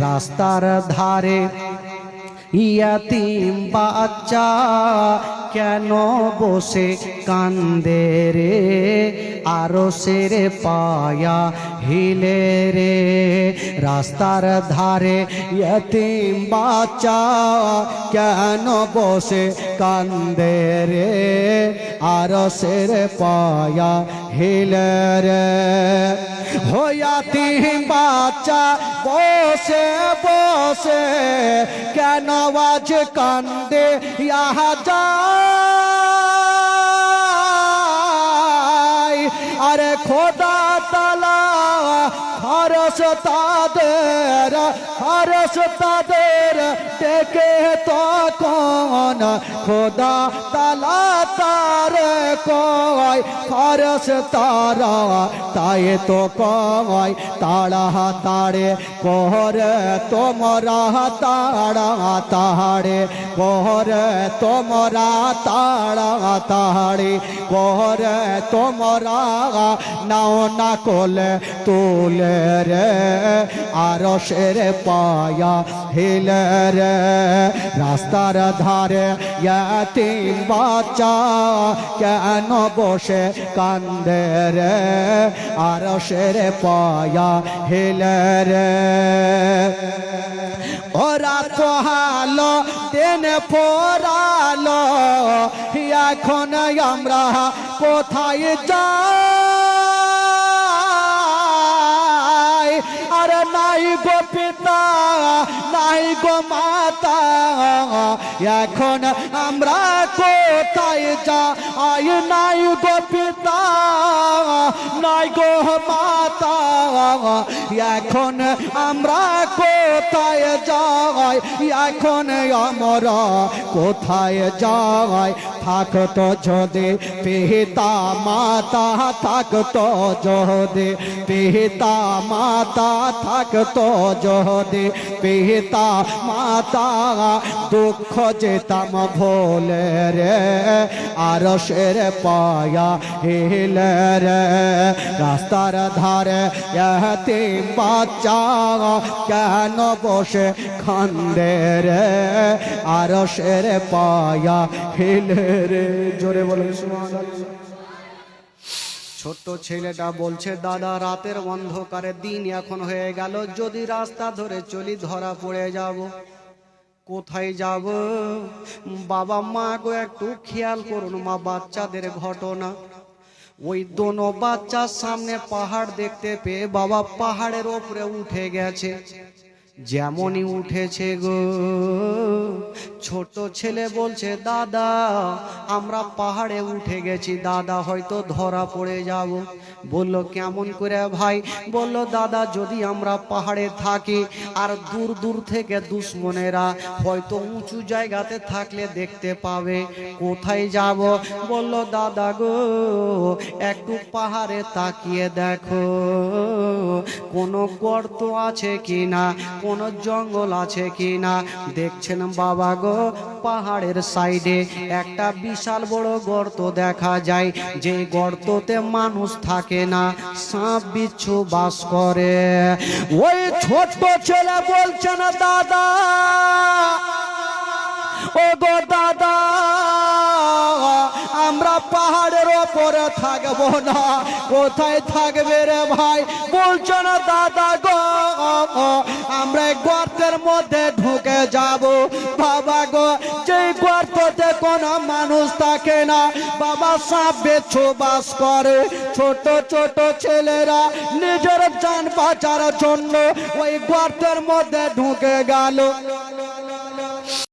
রাস্তার ধারে ইয়াতিম বাচ্চা কেন বসে কান্দে রে আরও সেরে পায়া হিলে রে রাস্তার ধারে ইয়াতিম বাচ্চা কেন বসে কান্দে রে আরও সেরে পায়া হিলে রে হইয়াতি বাচ্চা বসে বসে কেন আজ কান্দে? ইহা যায় আরে খোদা তালা হরস তাদের হরস তাদের ডেকে তখন খোদা তালা তার কয় হরস তারা তাই তো কয়, তাড়া তাড়ে কোহরে তোমরা তাড়া তাড়ে কোহরে তোমরা তাড়া তাড়ে কোহরে তোমরা নাও না কোলে তুলে রে আর সের পায়া হিলে রে। রাস্তার ধারে ইয়াতিম বাচ্চা কেন বসে কান্দে রে আর সের পায়া হিলে রে। ওরা পোহালো দিন পোড়ালো, এখন আমরা কোথায় যাই আর নাই গো পিতা নাই গো মাতা এখন আমরা কোথায় যাই? নাই গো পিতা নাই গো মাতা, এখন আমরা কোথায় যাই? এখন আমরা কোথায় যাই? থাকতো যদি পিতা মাতা, থাকতো যদি পিতা মাতা, থাকতো যদি পিতা মাতা। দুঃখ যেতাম ভোলে রে আর সের পায়া হিলে রে। রাস্তার ধারে এতিম বাচ্চা কেন বসে খান্দে রে? আর সের পায়া হিলে রে। জোরে সুবহানাল্লাহ। ছোট্ট ছেলেটা বলছে, দাদা, রাতের অন্ধকারে দিন এখন হয়ে গেল। যদি রাস্তা ধরে চলি, ধরা পড়ে যাব। কোথায় যাব? বাবা, মা গো, একটু খেয়াল করুন, মা, বাচ্চাদের ঘটনা। ওই দোনো বাচ্চার সামনে পাহাড় দেখতে পেয়ে বাবা পাহাড়ের ওপরে উঠে গেছে। যেমনই উঠেছে গো, ছোট ছেলে বলছে, দাদা, আমরা পাহাড়ে উঠে গেছি, দাদা হয়তো ধরা পড়ে যাব। বলল, কেমন করে ভাই? বলল, দাদা, যদি আমরা পাহাড়ে থাকি, আর দূর দূর থেকে দুশ্মনেরা হয়তো উঁচু জায়গাতে থাকলে দেখতে পাবে, কোথায় যাব? বলল, দাদা গো, একটু পাহাড়ে তাকিয়ে দেখো, কোনো গর্ত আছে কি না কোনো জঙ্গল আছে কি না দেখছেন বাবা গো, পাহাড়ের সাইডে একটা বিশাল বড় গর্ত দেখা যায়। যে গর্ততে মানুষ থাকে না, সাপ, বিচ্ছু বাস করে। ওই ছোট্ট ছেলে বলছে না, দাদা ও গো দাদা, আমরা পাহাড়ের ওপরে থাকব না। কোথায় থাকবে রে ভাই? বলছো না দাদা গো। আমরা গর্তের মধ্যে ঢুকে যাব। বাবা গো যে গর্ততে কোনো মানুষ থাকে না, বাবা সাপ বেছো বাস করে। ছোট ছোট ছেলেরা নিজের যান বাঁচার জন্য ওই গর্তের মধ্যে ঢুকে গেল।